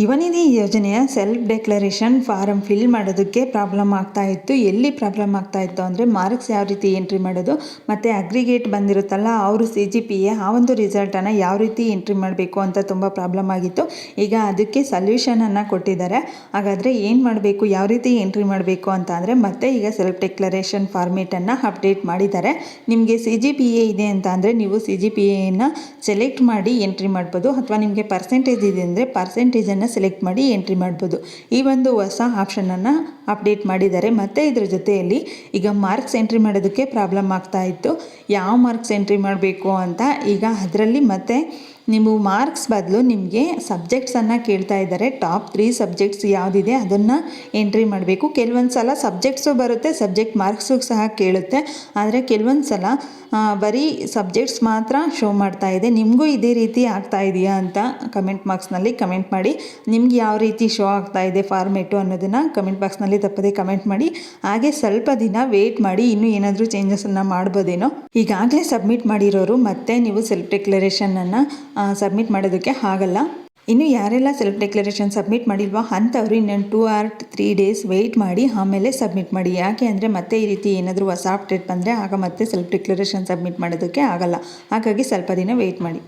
ಯುವನಿಧಿ ಯೋಜನೆಯ self declaration form fill ಮಾಡೋದಕ್ಕೆ problem ಆಗ್ತಾ ಇತ್ತು. ಎಲ್ಲಿ ಪ್ರಾಬ್ಲಮ್ ಆಗ್ತಾ ಇತ್ತು ಅಂದರೆ ಮಾರ್ಕ್ಸ್ ಯಾವ ರೀತಿ ಎಂಟ್ರಿ ಮಾಡೋದು, ಮತ್ತು ಅಗ್ರಿಗೇಟ್ ಬಂದಿರುತ್ತಲ್ಲ, ಅವರು ಸಿ ಜಿ ಪಿ ಎ ಆ ಒಂದು ರಿಸಲ್ಟನ್ನು ಯಾವ ರೀತಿ ಎಂಟ್ರಿ ಮಾಡಬೇಕು ಅಂತ ತುಂಬ ಪ್ರಾಬ್ಲಮ್ ಆಗಿತ್ತು. ಈಗ ಅದಕ್ಕೆ ಸಲ್ಯೂಷನನ್ನು ಕೊಟ್ಟಿದ್ದಾರೆ. ಹಾಗಾದರೆ ಏನು ಮಾಡಬೇಕು, ಯಾವ ರೀತಿ ಎಂಟ್ರಿ ಮಾಡಬೇಕು ಅಂತ ಅಂದರೆ ಮತ್ತೆ ಈಗ ಸೆಲ್ಫ್ ಡೆಕ್ಲರೇಷನ್ ಫಾರ್ಮೇಟನ್ನು ಅಪ್ಡೇಟ್ ಮಾಡಿದ್ದಾರೆ. ನಿಮಗೆ ಸಿ ಜಿ ಪಿ ಎ ಇದೆ ಅಂತ ಅಂದರೆ ನೀವು ಸಿ ಜಿ ಪಿ ಎನ ಸೆಲೆಕ್ಟ್ ಮಾಡಿ ಎಂಟ್ರಿ ಮಾಡ್ಬೋದು. ಅಥವಾ ನಿಮಗೆ ಪರ್ಸೆಂಟೇಜ್ ಇದೆ ಅಂದರೆ ಪರ್ಸೆಂಟೇಜನ್ನು ಸೆಲೆಕ್ಟ್ ಮಾಡಿ ಎಂಟ್ರಿ ಮಾಡ್ಬೋದು. ಈ ಒಂದು ಹೊಸ ಆಪ್ಷನನ್ನು ಅಪ್ಡೇಟ್ ಮಾಡಿದ್ದಾರೆ. ಮತ್ತು ಇದ್ರ ಜೊತೆಯಲ್ಲಿ ಈಗ ಮಾರ್ಕ್ಸ್ ಎಂಟ್ರಿ ಮಾಡೋದಕ್ಕೆ ಪ್ರಾಬ್ಲಮ್ ಆಗ್ತಾ ಇತ್ತು. ಯಾವ ಮಾರ್ಕ್ಸ್ ಎಂಟ್ರಿ ಮಾಡಬೇಕು ಅಂತ ಈಗ ಅದರಲ್ಲಿ ಮತ್ತೆ ನೀವು ಮಾರ್ಕ್ಸ್ ಬದಲು ನಿಮಗೆ ಸಬ್ಜೆಕ್ಟ್ಸನ್ನು ಕೇಳ್ತಾ ಇದ್ದಾರೆ. ಟಾಪ್ ತ್ರೀ ಸಬ್ಜೆಕ್ಟ್ಸ್ ಯಾವುದಿದೆ ಅದನ್ನು ಎಂಟ್ರಿ ಮಾಡಬೇಕು. ಕೆಲವೊಂದು ಸಲ ಸಬ್ಜೆಕ್ಟ್ಸು ಬರುತ್ತೆ, ಸಬ್ಜೆಕ್ಟ್ ಮಾರ್ಕ್ಸು ಸಹ ಕೇಳುತ್ತೆ. ಆದರೆ ಕೆಲವೊಂದು ಸಲ ಬರೀ ಸಬ್ಜೆಕ್ಟ್ಸ್ ಮಾತ್ರ ಶೋ ಮಾಡ್ತಾ ಇದೆ. ನಿಮಗೂ ಇದೇ ರೀತಿ ಆಗ್ತಾ ಇದೆಯಾ ಅಂತ ಕಮೆಂಟ್ ಬಾಕ್ಸ್ನಲ್ಲಿ ಕಮೆಂಟ್ ಮಾಡಿ. ನಿಮ್ಗೆ ಯಾವ ರೀತಿ ಶೋ ಆಗ್ತಾ ಇದೆ, ಫಾರ್ಮೇಟು ಅನ್ನೋದನ್ನು ಕಮೆಂಟ್ ಬಾಕ್ಸ್ನಲ್ಲಿ ತಪ್ಪದೇ ಕಮೆಂಟ್ ಮಾಡಿ, ಹಾಗೆ ಸ್ವಲ್ಪ ದಿನ ವೇಟ್ ಮಾಡಿ, ಇನ್ನೂ ಏನಾದರೂ ಚೇಂಜಸನ್ನು ಮಾಡ್ಬೋದೇನೋ. ಈಗಾಗಲೇ ಸಬ್ಮಿಟ್ ಮಾಡಿರೋರು ಮತ್ತೆ ನೀವು ಸೆಲ್ಫ್ ಡೆಕ್ಲರೇಷನನ್ನು ಸಬ್ಮಿಟ್ ಮಾಡೋದಕ್ಕೆ ಆಗಲ್ಲ. ಇನ್ನು ಯಾರೆಲ್ಲ ಸೆಲ್ಫ್ ಡೆಕ್ಲರೇಷನ್ ಸಬ್ಮಿಟ್ ಮಾಡಿಲ್ವೋ ಅಂಥವ್ರು ಇನ್ನೊಂದು two or three days wait ಮಾಡಿ, ಆಮೇಲೆ ಸಬ್ಮಿಟ್ ಮಾಡಿ. ಯಾಕೆ ಅಂದರೆ ಮತ್ತೆ ಈ ರೀತಿ ಏನಾದರೂ ಹೊಸ ಅಪ್ಡೇಟ್ ಬಂದರೆ ಆಗ ಮತ್ತೆ ಸೆಲ್ಫ್ ಡೆಕ್ಲರೇಷನ್ ಸಬ್ಮಿಟ್ ಮಾಡೋದಕ್ಕೆ ಆಗಲ್ಲ. ಹಾಗಾಗಿ ಸ್ವಲ್ಪ ದಿನ ವೆಯ್ಟ್ ಮಾಡಿ.